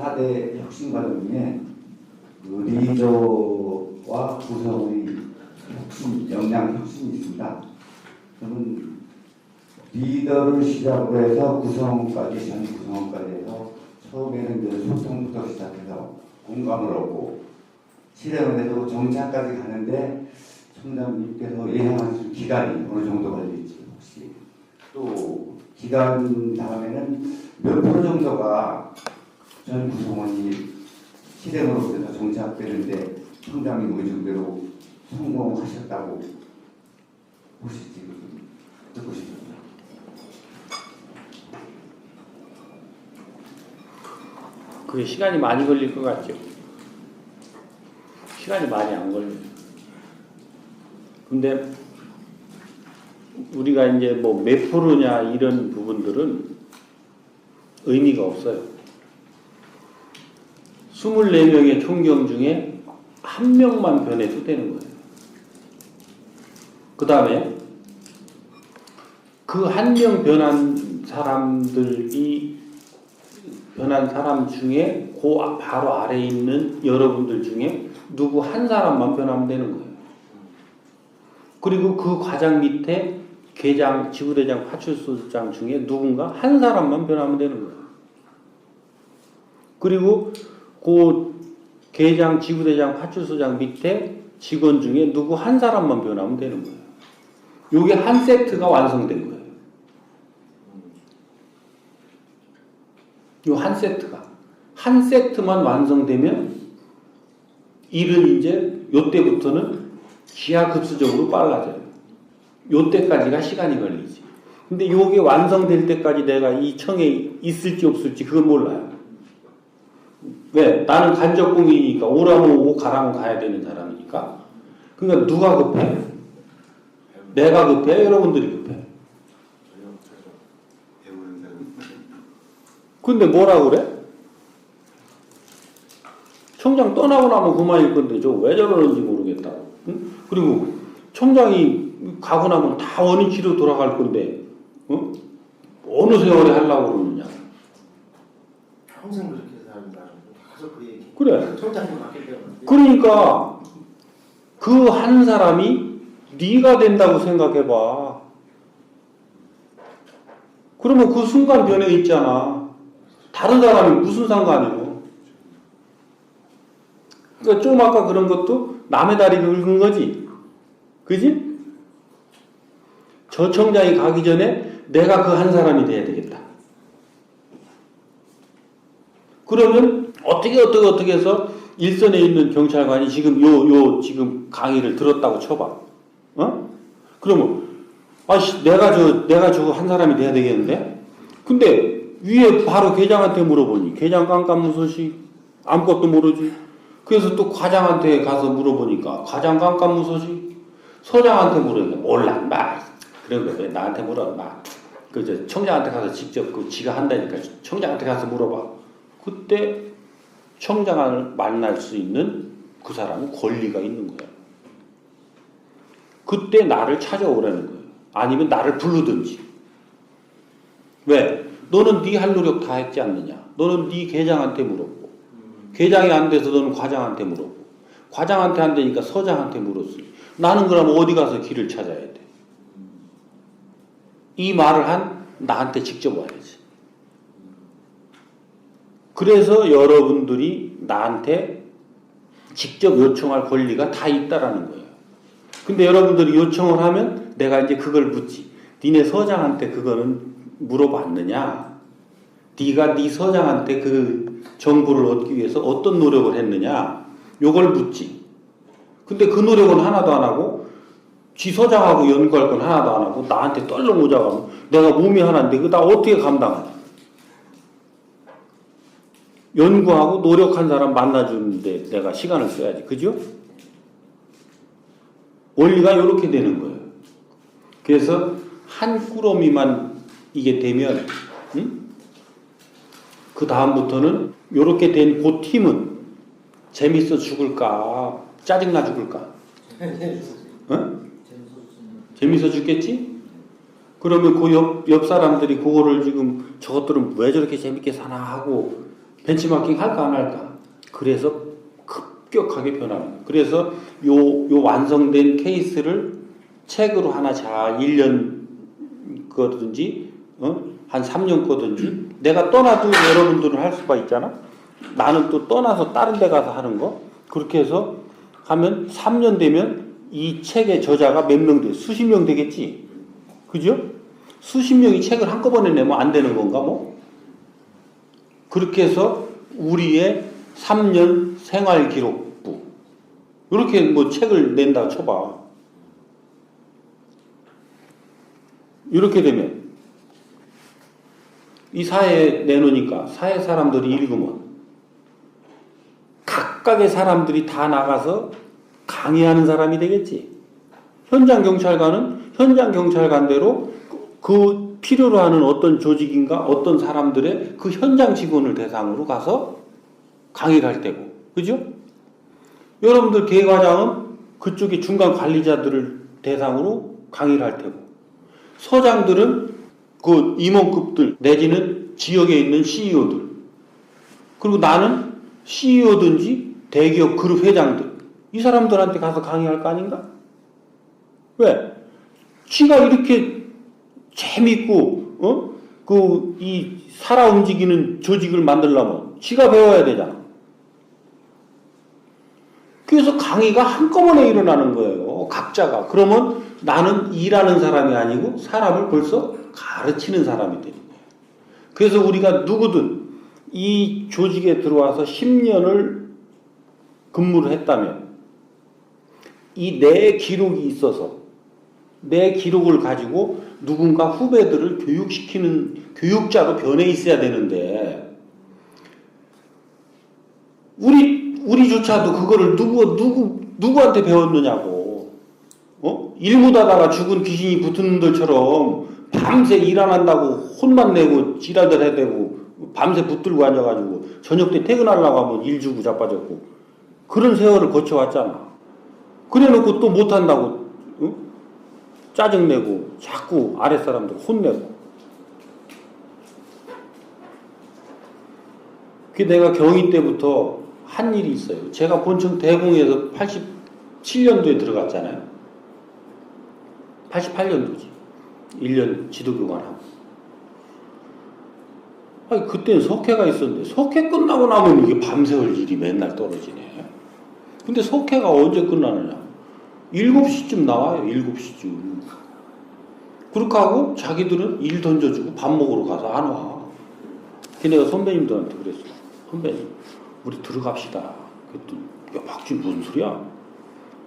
4대 혁신 과정 중에 그 리더와 구성의 혁신, 역량 혁신이 있습니다. 저는 리더를 시작으로 해서 구성까지, 전 구성까지 해서 처음에는 이제 소통부터 시작해서 공감을 얻고 실행을 해서 정착까지 가는데 청장님께서 예상하실 기간이 어느 정도 걸릴지 혹시 또 기간 다음에는 몇 프로 정도가 전 구성원이 돼서 정착되는데 청장님 의중대로 성공하셨다고 보실지 좀 듣고 싶습니다. 그게 시간이 많이 걸릴 것 같죠. 시간이 많이 안 걸려요. 근데 우리가 이제 뭐 몇 프로냐 이런 부분들은 의미가 없어요. 24명의 총경 중에 한 명만 변해도 되는 거예요. 그 다음에 그 한 명 변한 사람들이 변한 사람 중에 그 바로 아래에 있는 여러분들 중에 누구 한 사람만 변하면 되는 거예요. 그리고 그 과장 밑에 계장, 지구대장, 파출소장 중에 누군가 한 사람만 변하면 되는 거예요. 그리고 그 계장, 지구대장, 파출소장 밑에 직원 중에 누구 한 사람만 변하면 되는 거예요. 요게 한 세트가 완성된 거예요. 요 한 세트가 한 세트만 완성되면 일은 이제 요 때부터는 기하급수적으로 빨라져요. 요 때까지가 시간이 걸리지. 근데 요게 완성될 때까지 내가 이 청에 있을지 없을지 그건 몰라요. 왜? 나는 간접공이니까 오라면 오고 가라면 가야 되는 사람이니까. 그러니까 누가 급해? 내가 급해? 여러분들이 급해? 근데 뭐라 그래? 청장 떠나고 나면 그만일 건데 저 왜 저러는지 모르겠다. 응? 그리고 청장이 가고 나면 다 원위치로 돌아갈 건데 어? 어느 세월에 하려고 그러느냐. 평생 그렇게 계속 그 얘기. 그래. 청장님 맡길 때는 그러니까 그 한 사람이 네가 된다고 생각해봐. 그러면 그 순간 변해 있잖아. 다른 사람이 무슨 상관이고. 그러니까 좀 아까 그런 것도 남의 다리 긁은 거지. 그지? 저 청장이 가기 전에 내가 그 한 사람이 돼야 되겠다. 그러면 어떻게 어떻게 어떻게 해서 일선에 있는 경찰관이 지금 요 요 지금 강의를 들었다고 쳐봐. 어? 그러면 아씨 내가 저 내가 저거 한 사람이 돼야 되겠는데? 근데 위에 바로 계장한테 물어보니 계장 깜깜무소시 아무것도 모르지. 그래서 또 과장한테 가서 물어보니까 과장 깜깜무소시 서장한테 물으니까 몰라 마. 그런 거왜 나한테 물어 마. 그저 청장한테 가서 직접 그 지가 한다니까 청장한테 가서 물어봐. 그때 청장을 만날 수 있는 그 사람은 권리가 있는 거야. 그때 나를 찾아오라는 거예요. 아니면 나를 부르든지. 왜? 너는 네 할 노력 다 했지 않느냐? 너는 네 계장한테 물었고, 계장이 안 돼서 너는 과장한테 물었고, 과장한테 안 되니까 서장한테 물었으니 나는 그럼 어디 가서 길을 찾아야 돼? 이 말을 한 나한테 직접 와야지. 그래서 여러분들이 나한테 직접 요청할 권리가 다 있다라는 거예요. 근데 여러분들이 요청을 하면 내가 이제 그걸 묻지. 니네 서장한테 그거는 물어봤느냐? 네가 네 서장한테 그 정보를 얻기 위해서 어떤 노력을 했느냐? 요걸 묻지. 근데 그 노력은 하나도 안 하고 지 서장하고 연구할 건 하나도 안 하고 나한테 떨렁 오자고 내가 몸이 하나인데 그거 나 어떻게 감당하냐? 연구하고 노력한 사람 만나주는데 내가 시간을 써야지. 그죠? 원리가 이렇게 되는 거예요. 그래서 한 꾸러미만 이게 되면, 응? 그 다음부터는 이렇게 된 그 팀은 재밌어 죽을까? 짜증나 죽을까? 응? 재밌어 죽겠지? 그러면 그 옆, 옆 사람들이 그거를 지금 저것들은 왜 저렇게 재밌게 사나 하고 벤치마킹 할까 안 할까? 그래서 급격하게 거예요. 그래서 요, 요 완성된 케이스를 책으로 하나 잘 1년 거든지 어? 한 3년 거든지 내가 떠나도 여러분들은 할 수가 있잖아. 나는 또 떠나서 다른 데 가서 하는 거 그렇게 해서 하면 3년 되면 이 책의 저자가 몇 명 돼? 수십 명 되겠지. 그죠? 수십 명이 책을 한꺼번에 내면 안 되는 건가 뭐? 그렇게 해서 우리의 3년 생활 기록부 이렇게 뭐 책을 낸다 쳐봐. 이렇게 되면 이 사회에 내놓으니까 사회 사람들이 읽으면 각각의 사람들이 다 나가서 강의하는 사람이 되겠지. 현장 경찰관은 현장 경찰관대로 그 필요로 하는 어떤 조직인가 어떤 사람들의 그 현장 직원을 대상으로 가서 강의를 할 때고, 그죠? 여러분들 계과장은 그쪽에 중간 관리자들을 대상으로 강의를 할 테고, 서장들은 그 임원급들 내지는 지역에 있는 CEO들, 그리고 나는 CEO든지 대기업 그룹 회장들, 이 사람들한테 가서 강의할 거 아닌가? 왜? 지가 이렇게 재밌고, 어? 그, 이, 살아 움직이는 조직을 만들려면 지가 배워야 되잖아. 그래서 강의가 한꺼번에 일어나는 거예요. 각자가. 그러면 나는 일하는 사람이 아니고 사람을 벌써 가르치는 사람이 되는 거예요. 그래서 우리가 누구든 이 조직에 들어와서 10년을 근무를 했다면 이 내 기록이 있어서 내 기록을 가지고 누군가 후배들을 교육시키는 교육자로 변해 있어야 되는데 우리 우리조차도 그거를 누구 누구 누구한테 배웠느냐고 어 일무다다가 죽은 귀신이 붙는 들처럼 밤새 일 안 한다고 혼만 내고 지랄들 해대고 밤새 붙들고 앉아가지고 저녁 때 퇴근하려고 하면 일 주고 자빠졌고 그런 세월을 거쳐왔잖아. 그래놓고 또 못한다고 어? 짜증내고 자꾸 아랫사람들 혼내고 그 내가 경위 때부터 한 일이 있어요. 제가 본청 대공에서 87년도에 들어갔잖아요. 88년도지. 1년 지도교관하고. 아니, 그때는 석회가 있었는데, 석회 끝나고 나면 이게 밤새울 일이 맨날 떨어지네. 근데 석회가 언제 끝나느냐? 7시쯤 나와요, 7시쯤. 그렇게 하고 자기들은 일 던져주고 밥 먹으러 가서 안 와. 걔네가 선배님들한테 그랬어. 선배님, 우리 들어갑시다. 그랬더니, 야, 박쥐 무슨 소리야?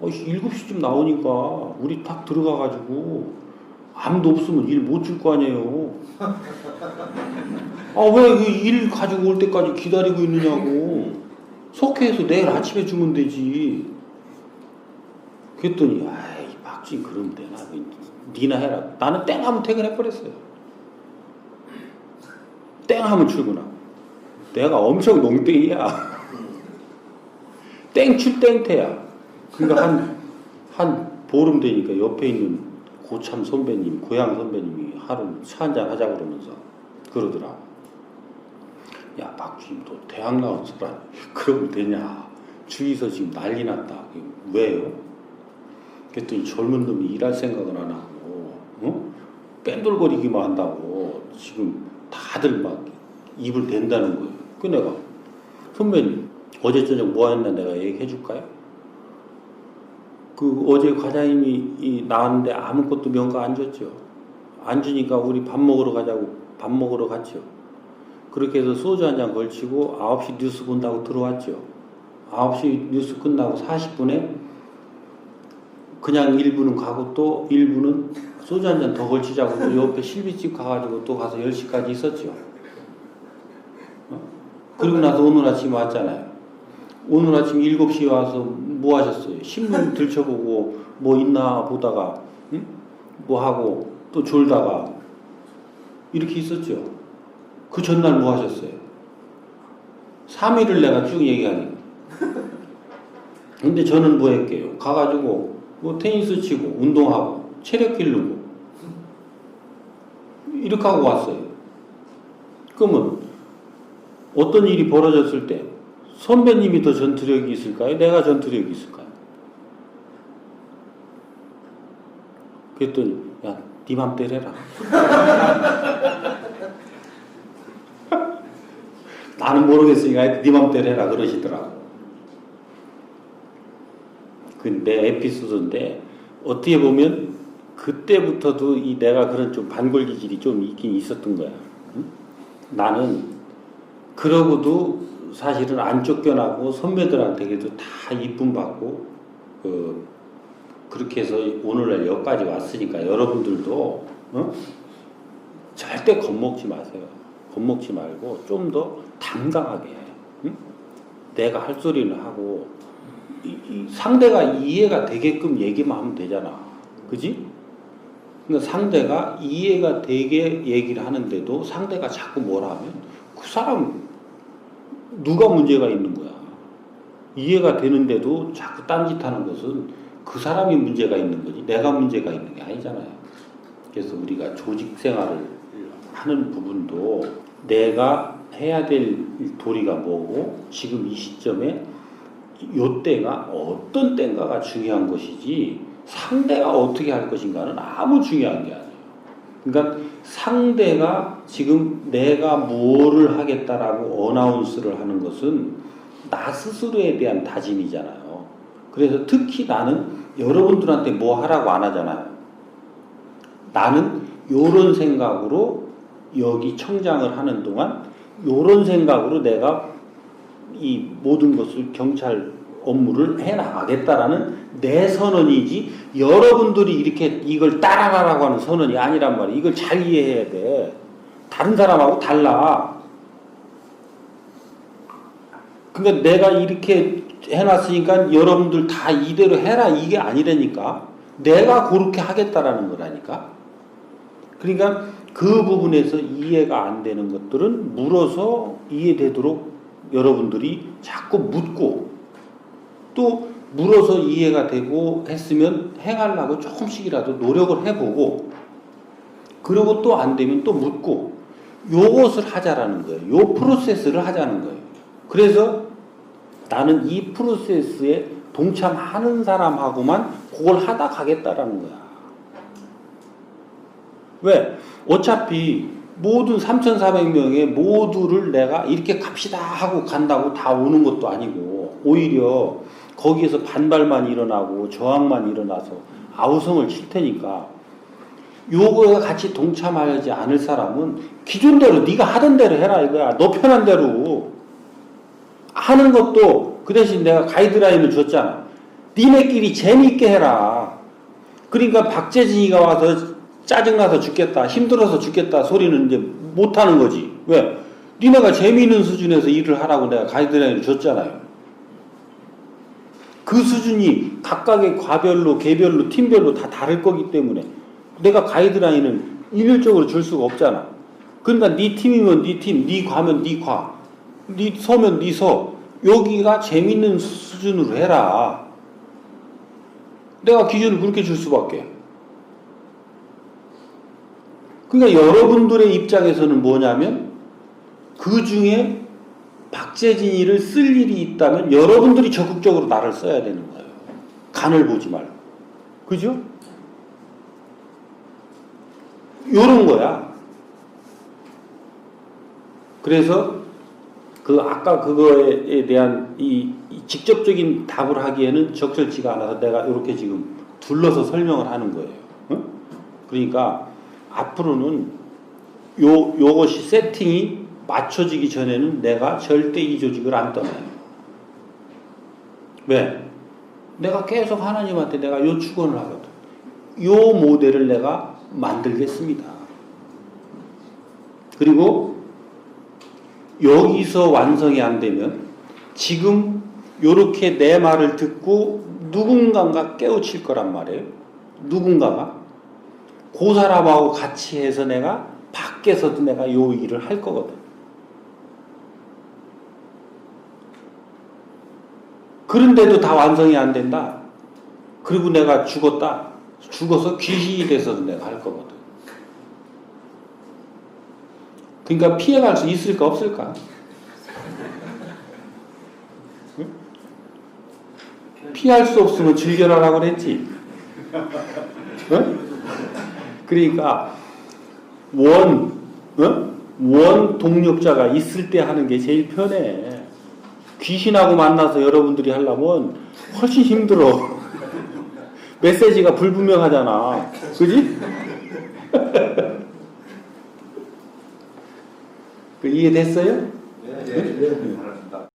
어, 7시쯤 나오니까 우리 딱 들어가가지고 아무도 없으면 일 못 줄 거 아니에요. 아, 왜 그 일 가지고 올 때까지 기다리고 있느냐고. 속해서 내일 아침에 주면 되지. 그랬더니, 아이, 박쥐 그러면 되나. 그 니나 해라. 나는 땡 하면 퇴근해버렸어요. 땡 하면 출근하고. 내가 엄청 농땡이야. 땡출 땡태야. 그러니까 한, 한 보름 되니까 옆에 있는 고참 선배님, 고향 선배님이 하루 차 한잔 하자 그러면서 그러더라. 야, 박주임, 너 대학 나온 사람, 그러면 되냐? 주위에서 지금 난리 났다. 왜요? 그랬더니 젊은 놈이 일할 생각은 안 하고, 어? 뺀돌거리기만 한다고 지금 다들 막 입을 댄다는 거예요. 그 내가, 선배님, 어제 저녁 뭐 했나 내가 얘기해 줄까요? 그 어제 과장님이 이 나왔는데 아무것도 명가 안 줬죠. 안 주니까 우리 밥 먹으러 가자고 밥 먹으러 갔죠. 그렇게 해서 소주 한 잔 걸치고 9시 뉴스 본다고 들어왔죠. 9시 뉴스 끝나고 40분에 그냥 1부는 가고 또 1부는 소주 한 잔 더 걸치자고 또 옆에 실비집 가가지고 또 가서 10시까지 있었죠. 어? 그리고 나서 오늘 아침 왔잖아요. 오늘 아침 7시에 와서 뭐 하셨어요? 신문 들춰보고 뭐 있나 보다가 응? 뭐 하고 또 졸다가 이렇게 있었죠. 그 전날 뭐 하셨어요? 3일을 내가 쭉 얘기하니까. 근데 저는 뭐 했게요? 가가지고 뭐 테니스 치고 운동하고 체력 기르고 이렇게 하고 왔어요. 그러면 어떤 일이 벌어졌을 때 선배님이 더 전투력이 있을까요? 내가 전투력이 있을까요? 그랬더니 야, 네 맘대로 해라. 나는 모르겠으니까 네 맘대로 해라 그러시더라고. 그 내 에피소드인데 어떻게 보면 그때부터도 이 내가 그런 좀 반골 기 질이 좀 있긴 있었던 거야. 응? 나는 그러고도 사실은 안 쫓겨나고 선배들한테 그래도 다 이쁨 받고 그 그렇게 해서 오늘날 여기까지 왔으니까 여러분들도 어? 절대 겁먹지 마세요. 겁먹지 말고 좀 더 당당하게 응? 내가 할 소리는 하고 상대가 이해가 되게끔 얘기만 하면 되잖아. 그지? 그러니까 상대가 이해가 되게 얘기를 하는데도 상대가 자꾸 뭐라 하면 그 사람 누가 문제가 있는 거야. 이해가 되는데도 자꾸 딴짓하는 것은 그 사람이 문제가 있는 거지 내가 문제가 있는 게 아니잖아요. 그래서 우리가 조직 생활을 하는 부분도 내가 해야 될 도리가 뭐고 지금 이 시점에 요 때가 어떤 때인가가 중요한 것이지 상대가 어떻게 할 것인가는 아무 중요한 게 아니에요. 그러니까 상대가 지금 내가 뭐를 하겠다라고 어나운스를 하는 것은 나 스스로에 대한 다짐이잖아요. 그래서 특히 나는 여러분들한테 뭐 하라고 안 하잖아요. 나는 요런 생각으로 여기 청장을 하는 동안 요런 생각으로 내가 이 모든 것을 경찰 업무를 해 나가겠다라는 내 선언이지 여러분들이 이렇게 이걸 따라가라고 하는 선언이 아니란 말이야. 이걸 잘 이해해야 돼. 다른 사람하고 달라. 그러니까 내가 이렇게 해놨으니까 여러분들 다 이대로 해라 이게 아니라니까. 내가 그렇게 하겠다라는 거라니까. 그러니까 그 부분에서 이해가 안 되는 것들은 물어서 이해되도록 여러분들이 자꾸 묻고 또 물어서 이해가 되고 했으면 행하려고 조금씩이라도 노력을 해보고 그리고 또 안 되면 또 묻고 요것을 하자라는 거예요. 요 프로세스를 하자는 거예요. 그래서 나는 이 프로세스에 동참하는 사람하고만 그걸 하다 가겠다라는 거야. 왜? 어차피 모든 3,400명의 모두를 내가 이렇게 갑시다 하고 간다고 다 오는 것도 아니고 오히려 거기에서 반발만 일어나고 저항만 일어나서 아우성을 칠 테니까 요거에 같이 동참하지 않을 사람은 기존대로 네가 하던 대로 해라 이거야. 너 편한 대로 하는 것도 그 대신 내가 가이드라인을 줬잖아. 니네끼리 재미있게 해라. 그러니까 박재진이가 와서 짜증나서 죽겠다, 힘들어서 죽겠다 소리는 이제 못하는 거지. 왜? 니네가 재미있는 수준에서 일을 하라고 내가 가이드라인을 줬잖아요. 그 수준이 각각의 과별로, 개별로, 팀별로 다 다를 거기 때문에 내가 가이드라인을 일률적으로 줄 수가 없잖아. 그러니까 네 팀이면 네 팀, 네 과면 네 과, 네 서면 네 서. 여기가 재밌는 수준으로 해라. 내가 기준을 그렇게 줄 수밖에. 그러니까 여러분들의 입장에서는 뭐냐면 그 중에 박재진이를 쓸 일이 있다면 여러분들이 적극적으로 나를 써야 되는 거예요. 간을 보지 말고. 그죠? 요런 거야. 그래서 그 아까 그거에 대한 이, 이 직접적인 답을 하기에는 적절치가 않아서 내가 이렇게 지금 둘러서 설명을 하는 거예요. 응? 그러니까 앞으로는 요 요것이 세팅이 맞춰지기 전에는 내가 절대 이 조직을 안 떠나요. 왜? 내가 계속 하나님한테 내가 요 축원을 하거든. 요 모델을 내가 만들겠습니다. 그리고 여기서 완성이 안 되면 지금 요렇게 내 말을 듣고 누군가가 깨우칠 거란 말이에요. 누군가가 그 사람하고 같이 해서 내가 밖에서도 내가 요 일을 할 거거든. 그런데도 다 완성이 안 된다. 그리고 내가 죽었다. 죽어서 귀신이 돼서도 내가 할 거거든. 그러니까 피해갈 수 있을까 없을까? 응? 피할 수 없으면 즐겨라라고 그랬지. 응? 그러니까 원, 응? 원 동력자가 있을 때 하는 게 제일 편해. 귀신하고 만나서 여러분들이 하려면 훨씬 힘들어. 메시지가 불분명하잖아. 그지? 그 이해됐어요? 네, 네, 네.